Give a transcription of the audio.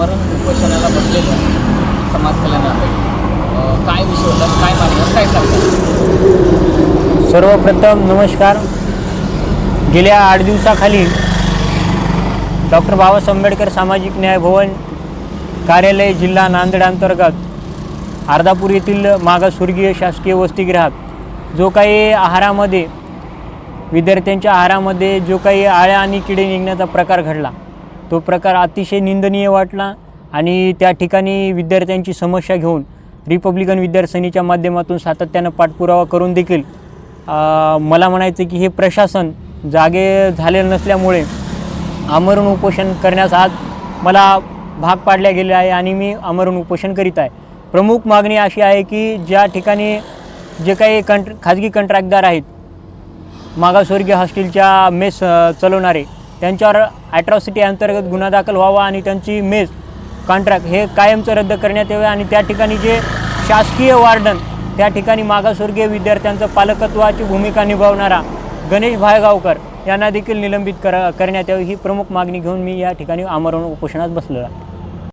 आमरण उपोषणाला बसलेलं समाज कल्याण आघाडी. काय विषय होता? काय मागणी काय सांगतात सर्वप्रथम नमस्कार. गेल्या आठ दिवसाखाली डॉक्टर बाबासाहेब आंबेडकर सामाजिक न्याय भवन कार्यालय जिल्हा नांदेड अंतर्गत अर्धापूर येथील मागासवर्गीय शासकीय वसतिगृहात जो काही आहारामध्ये विद्यार्थ्यांच्या आहारामध्ये जो काही आळ्या आणि किडे निघण्याचा प्रकार घडला तो प्रकार अतिशय निंदनीय वाटला आणि त्या ठिकाणी विद्यार्थ्यांची समस्या घेऊन रिपब्लिकन विद्यार्थ्यांच्या माध्यमातून सातत्यानं पाठपुरावा करून देखील मला म्हणायचं की हे प्रशासन जागे झालेलं नसल्यामुळे आमरण उपोषण करण्यास आज मला भाग पाडल्या गेले आहे आणि मी आमरण उपोषण करीत आहे. प्रमुख मागणी अशी आहे की ज्या ठिकाणी जे काही कंट्र खाजगी कंत्राटदार आहेत मागासवर्गीय हॉस्टेलच्या मेस चलवणारे चालवणारे त्यांच्यावर ॲट्रॉसिटी अंतर्गत गुन्हा दाखल व्हावा आणि त्यांची मेज कॉन्ट्रॅक्ट हे कायमचं रद्द करण्यात यावे आणि त्या ठिकाणी जे शासकीय वार्डन त्या ठिकाणी मागासवर्गीय विद्यार्थ्यांचं पालकत्वाची भूमिका निभावणारा गणेश भायगावकर यांना देखील निलंबित कर करण्यात यावी ही प्रमुख मागणी घेऊन मी या ठिकाणी आमरण उपोषणात बसलेलो आहे.